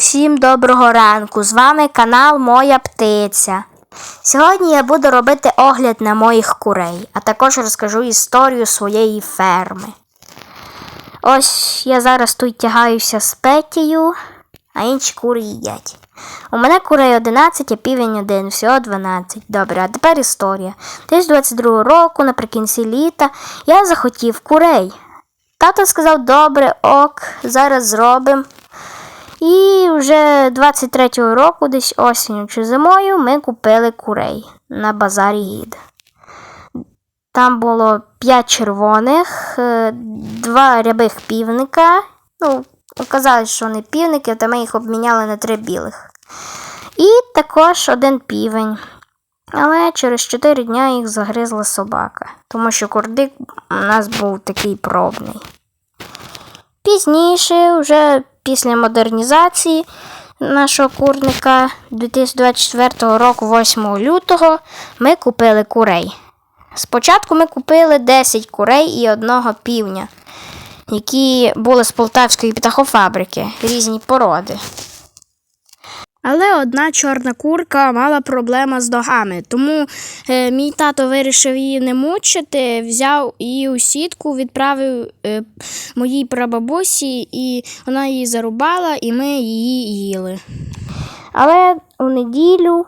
Всім доброго ранку! З вами канал Моя Птиця. Сьогодні я буду робити огляд на моїх курей, а також розкажу історію своєї ферми. Ось я зараз тут тягаюся з Петію, а інші кури їдять. У мене курей 11, а півень один, всього 12. Добре, а тепер історія. Десь 22 року, наприкінці літа, я захотів курей. Тато сказав, добре, ок, зараз зробимо. І вже 23-го року, десь осінню чи зимою, ми купили курей на базарі гід. Там було 5 червоних, е, два рябих півника. Ну, оказалось, що вони півники, то ми їх обміняли на три білих. І також один півень. Але через 4 дня їх загризла собака, тому що курдик у нас був такий пробний. Пізніше, вже після модернізації нашого курника 2024 року, 8 лютого, ми купили курей. Спочатку ми купили 10 курей і одного півня, які були з полтавської птахофабрики, різні породи. Але одна чорна курка мала проблема з ногами, тому е, мій тато вирішив її не мучити, взяв її у сітку, відправив е, моїй прабабусі, і вона її зарубала, і ми її їли. Але у неділю,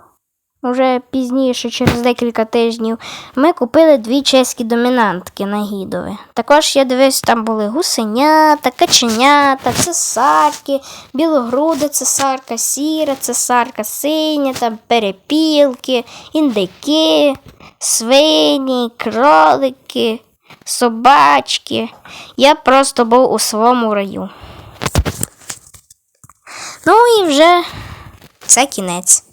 вже пізніше, через декілька тижнів, ми купили дві чеські домінантки на гідове. Також я дивився, там були гусенята, каченята, цесарки, білогруда цесарка, сіра цесарка, синя, там перепілки, індики, свині, кролики, собачки. Я просто був у своєму раю. Ну і вже це кінець.